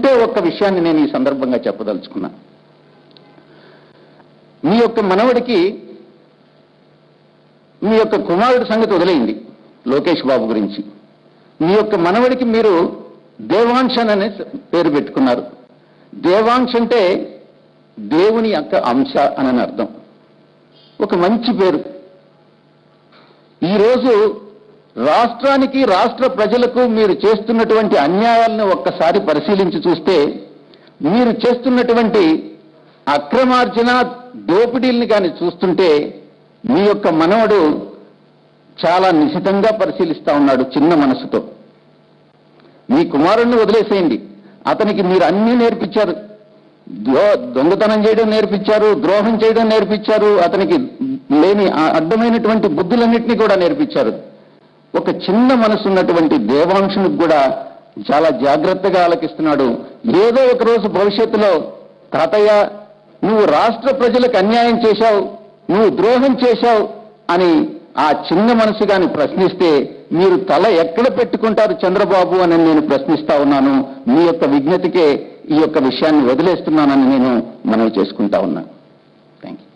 ఒకటే ఒక్క విషయాన్ని నేను ఈ సందర్భంగా చెప్పదలుచుకున్నా. మీ యొక్క మనవడికి మీ యొక్క కుమారుడి సంగతి వదిలేయండి లోకేష్ బాబు గురించి. మీ యొక్క మనవడికి మీరు దేవాంశన్ అనే పేరు పెట్టుకున్నారు. దేవాంశ్ అంటే దేవుని యొక్క అంశ అని అర్థం. ఒక మంచి పేరు. ఈరోజు రాష్ట్రానికి రాష్ట్ర ప్రజలకు మీరు చేస్తున్నటువంటి అన్యాయాలను ఒక్కసారి పరిశీలించి చూస్తే మీరు చేస్తున్నటువంటి అక్రమార్జన దోపిడీల్ని కానీ చూస్తుంటే మీ యొక్క మనవడు చాలా నిశితంగా పరిశీలిస్తా ఉన్నాడు చిన్న మనసుతో. మీ కుమారుణ్ణి వదిలేసేయండి. అతనికి మీరు అన్నీ నేర్పించారు. దొంగతనం చేయడం నేర్పించారు ద్రోహం చేయడం నేర్పించారు అతనికి లేని అడ్డమైనటువంటి బుద్ధులన్నింటినీ కూడా నేర్పించారు. ఒక చిన్న మనసు ఉన్నటువంటి దేవాంశునికి కూడా చాలా జాగ్రత్తగా ఆలకిస్తున్నాడు. ఏదో ఒక రోజు భవిష్యత్తులో తాతయ్య నువ్వు రాష్ట్ర ప్రజలకు అన్యాయం చేశావు నువ్వు ద్రోహం చేశావు అని ఆ చిన్న మనసు గాని ప్రశ్నిస్తే మీరు తల ఎక్కడ పెట్టుకుంటారు చంద్రబాబు అని నేను ప్రశ్నిస్తా ఉన్నాను. మీ యొక్క విజ్ఞతకే ఈ యొక్క విషయాన్ని వదిలేస్తున్నానని నేను మనవి చేసుకుంటా ఉన్నాను థ్యాంక్ యూ